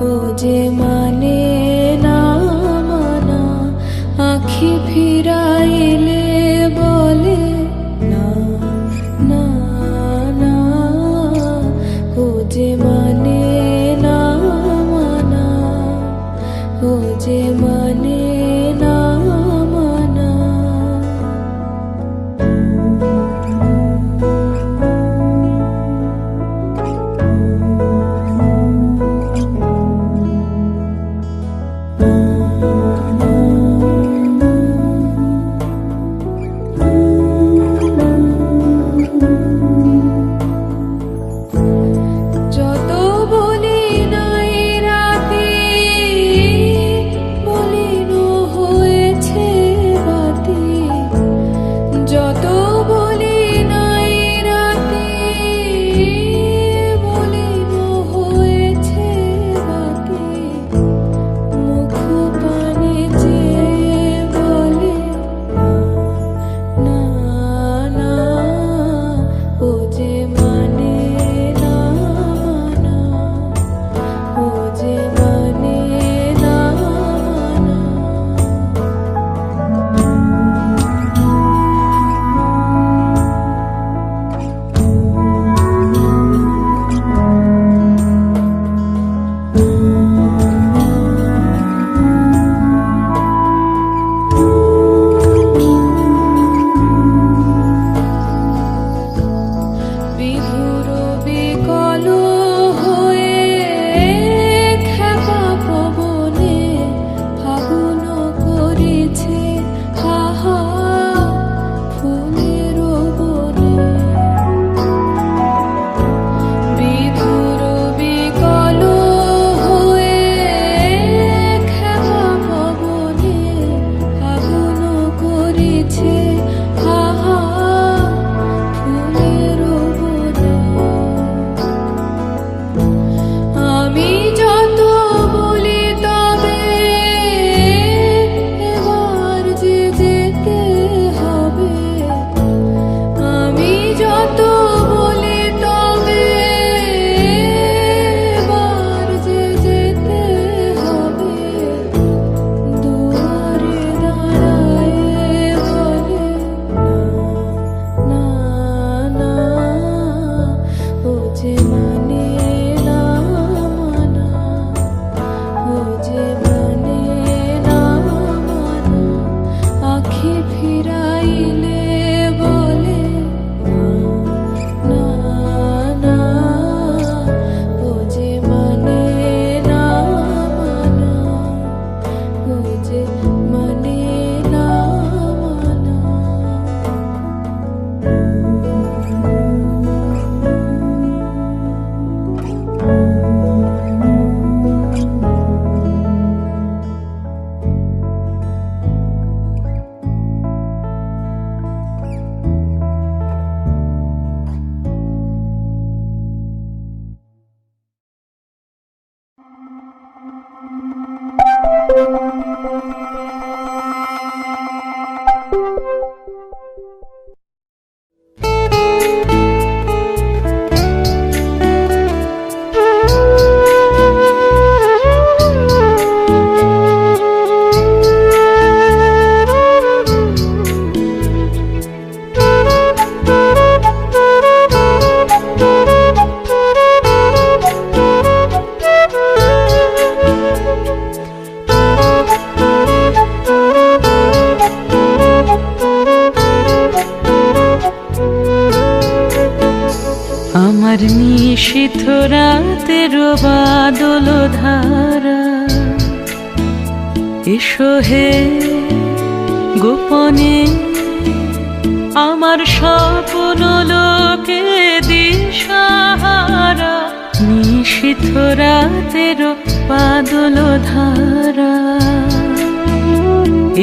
ও যে মা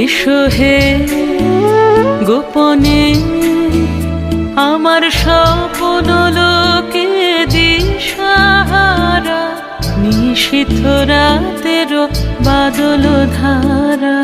সোহে গোপনে আমার স্বপ্ন লোকে দিশাহারা নিশিথ রাতেরও বাদল ধারা।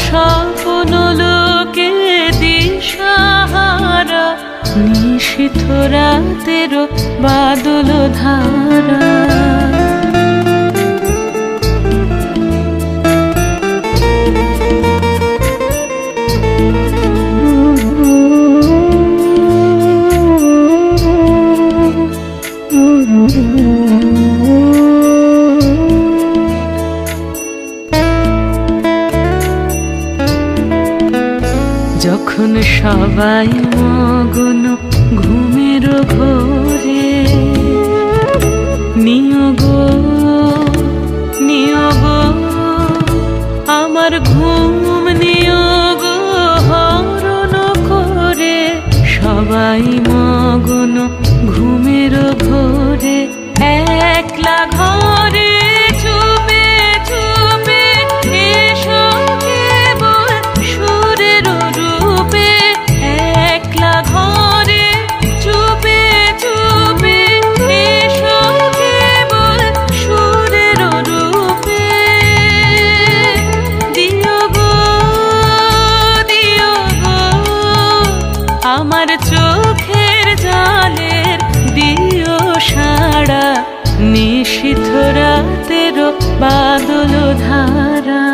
স্বপ্ন লোকে দিশাহারা নিশিথ রাতের বাদল ধারা যখন সবাই মগন ঘুমের ঘোরে নিয়োগ নিয়োগ আমার ঘুম নিয়োগ হরণ করে সবাই মগন মধ্যরাতের বাদল ধারা।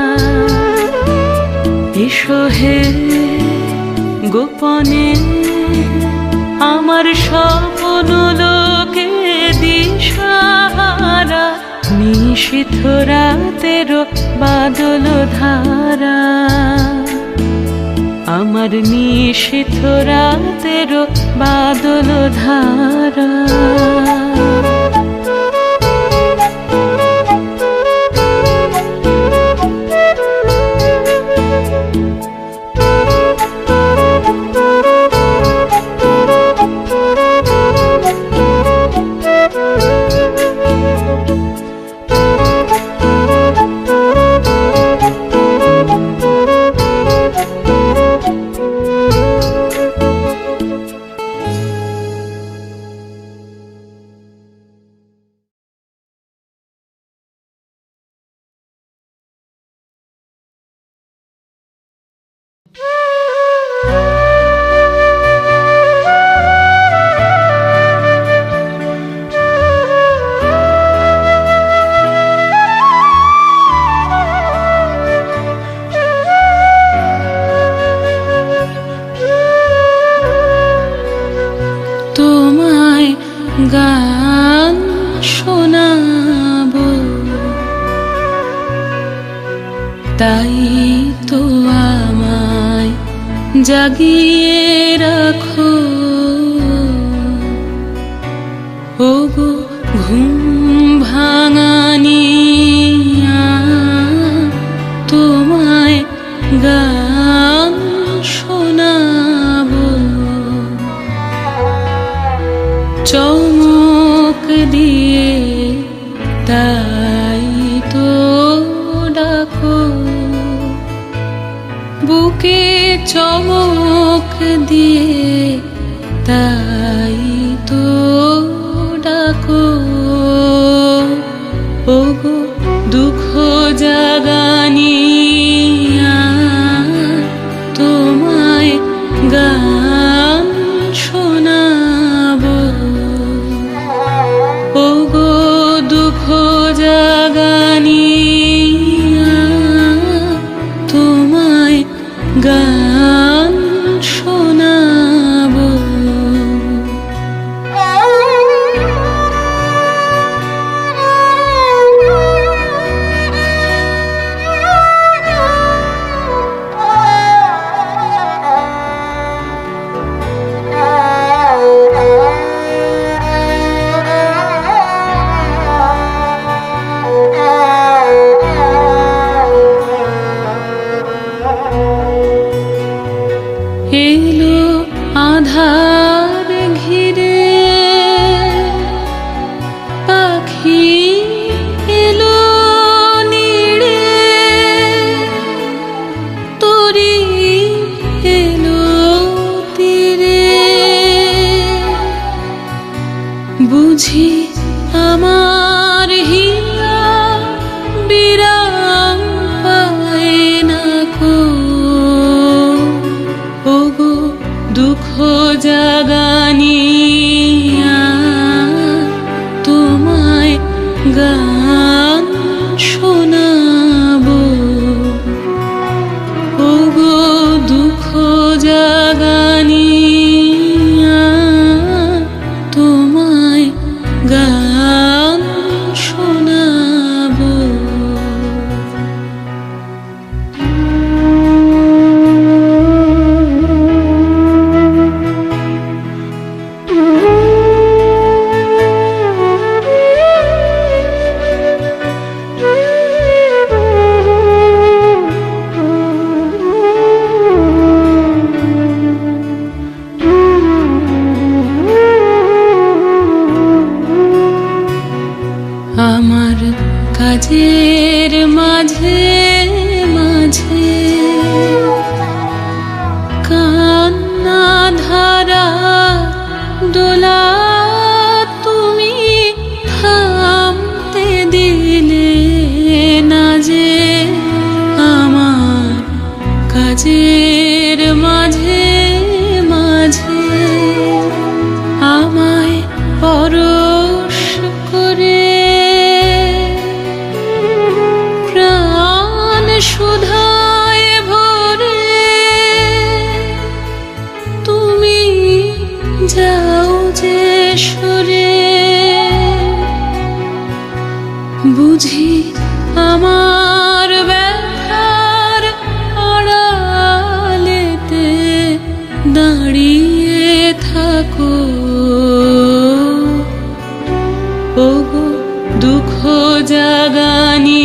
এসো হে গোপনে, আমার স্বপ্ন লোকে দিশাহারা। নিশিথ রাতের বাদল ধারা। আমার নিশিথ রাতের বাদল ধারা। जगनी tears. দুঃখ জাগানিয়া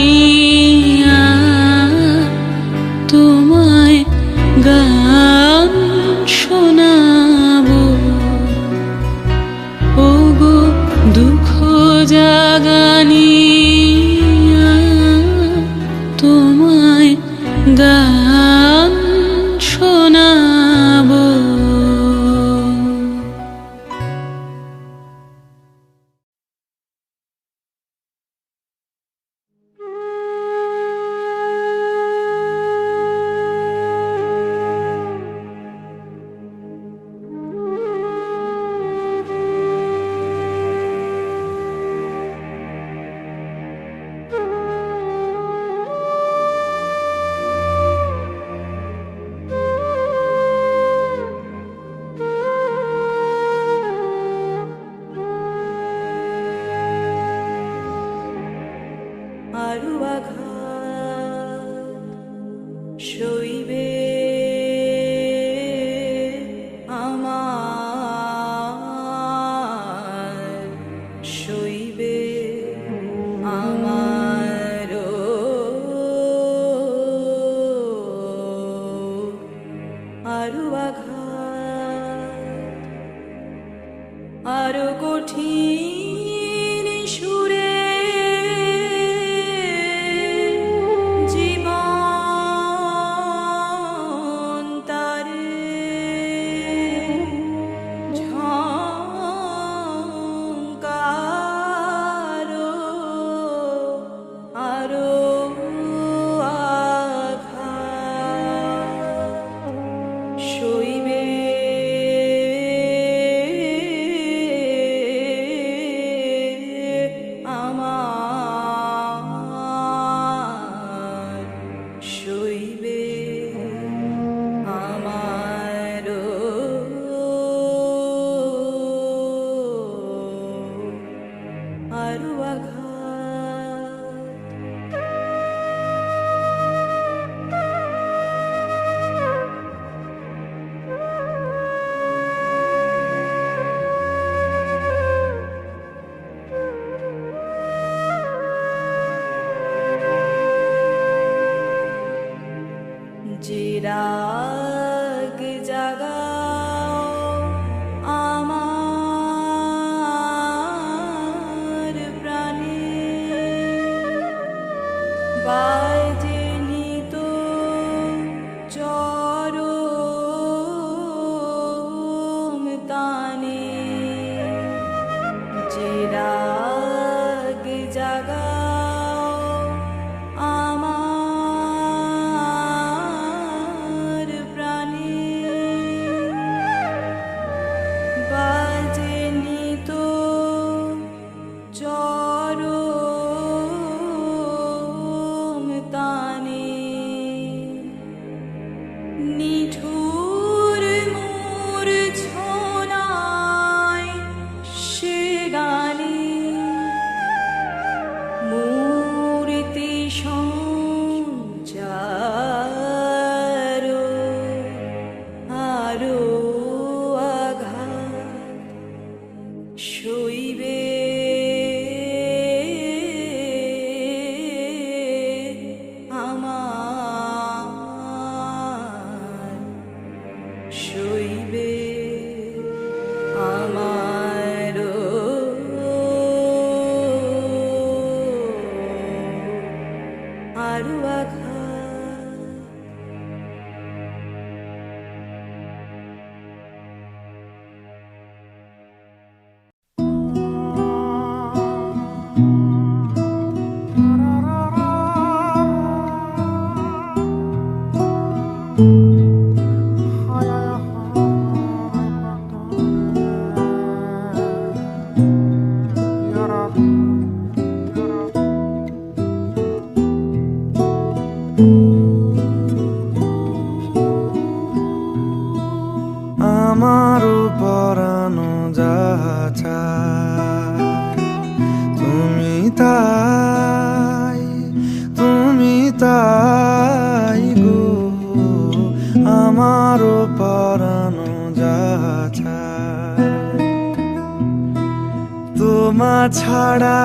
ছাড়া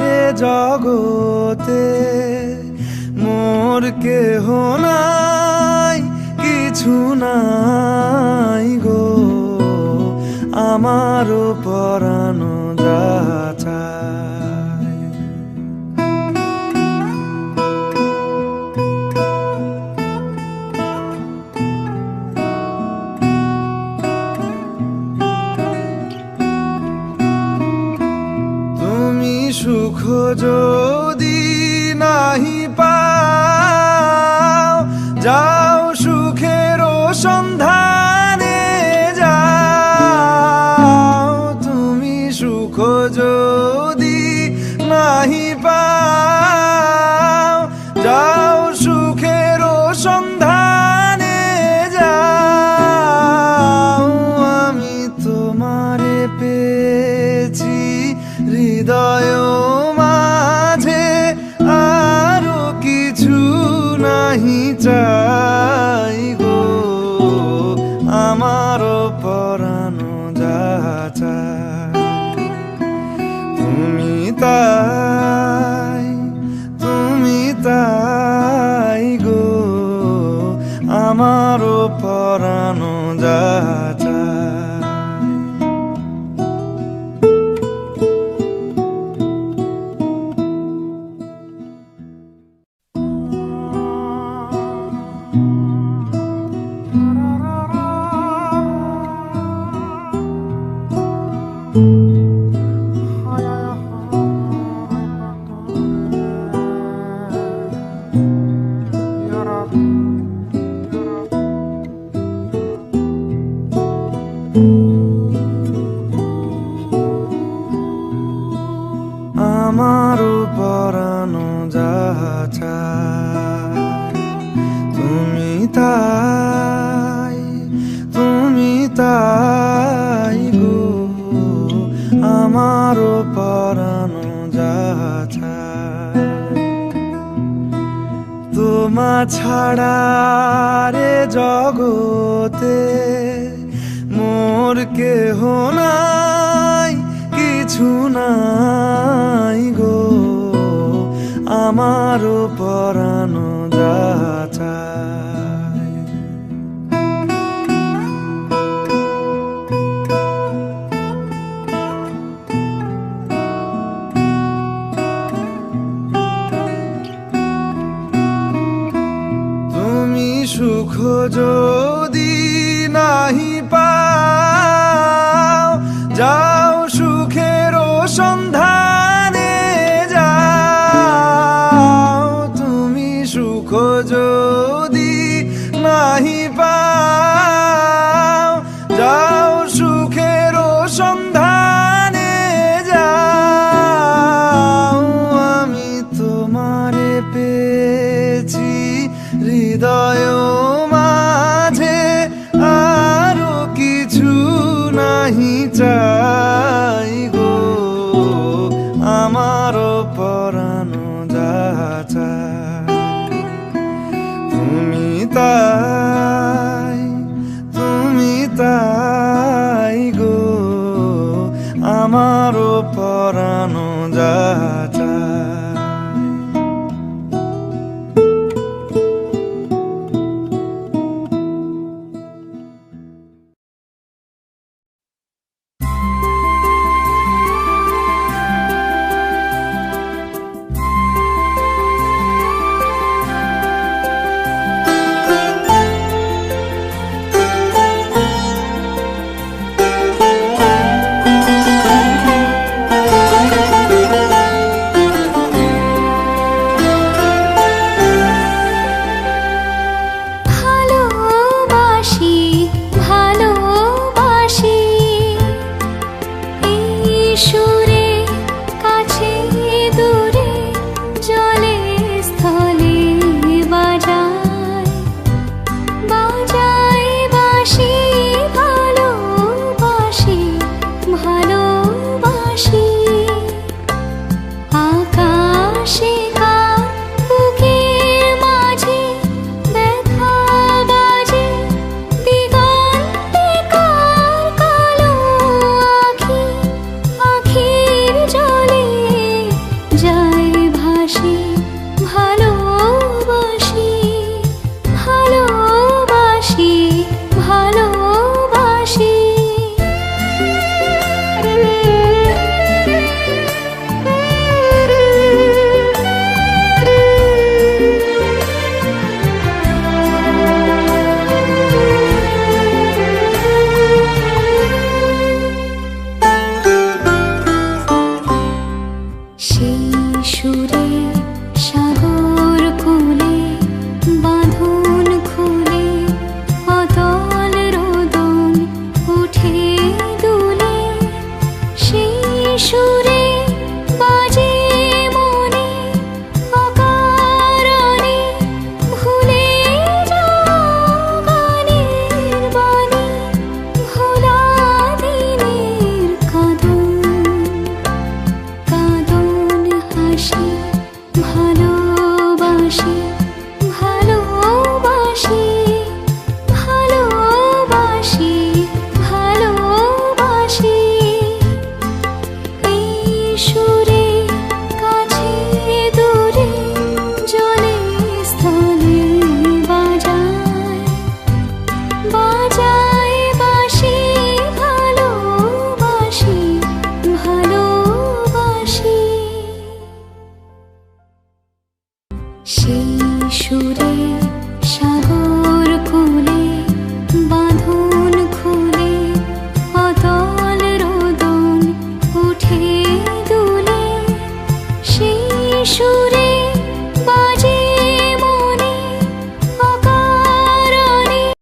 রে জয় সুখ যদি নাহি পাও যাও সুখের সন্ধ্যা তোমা ছাড়া রে জগতে মোর কে নাই কিছু নাই গো। আমারও পরানো যাচা 젖어